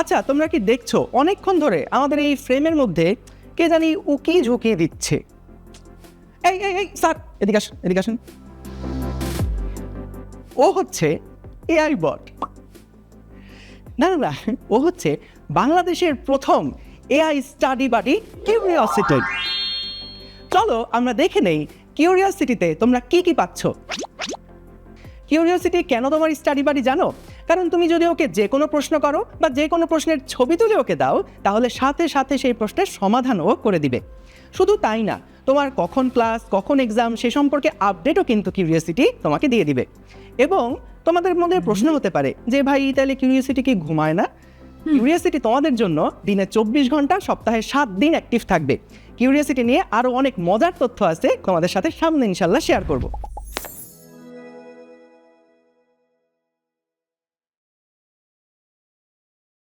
আচ্ছা তোমরা কি দেখছ? অনেকক্ষণ ধরে আমাদের এই ফ্রেমের মধ্যে কে জানি উকি ঝুঁকি দিচ্ছে। এই এই এই, স্যার, এদিকে আসুন এদিকে আসুন। ও হচ্ছে এআই বট। না না না, ও হচ্ছে বাংলাদেশের প্রথম এআই স্টাডি বাডি কিউরিয়াসিটি চলো, আমরা দেখে নেই কিউরিয়াসিটিতে তোমরা কি কি পাচ্ছ। কিউরিয়াসিটি কেন তোমার স্টাডি বাড়ি জানো? কারণ তুমি যদি ওকে যে কোনো প্রশ্ন করো বা যে কোনো প্রশ্নের ছবি তুলে ওকে দাও তাহলে সাথে সাথে সেই প্রশ্নের সমাধানও করে দিবে। শুধু তাই না তোমার কখন ক্লাস কখন এক্সাম সে সম্পর্কে আপডেটও কিন্তু কিউরিয়াসিটি তোমাকে দিয়ে দিবে। এবং তোমাদের মধ্যে প্রশ্ন হতে পারে যে ভাই তাহলে কিউরিয়াসিটি কি ঘুমায় না? কিউরিয়াসিটি তোমাদের জন্য দিনে চব্বিশ ঘণ্টা সপ্তাহে সাত দিন অ্যাক্টিভ থাকবে। কিউরিয়াসিটি নিয়ে আরও অনেক মজার তথ্য আছে তোমাদের সাথে সামনে ইনশাল্লাহ শেয়ার করব।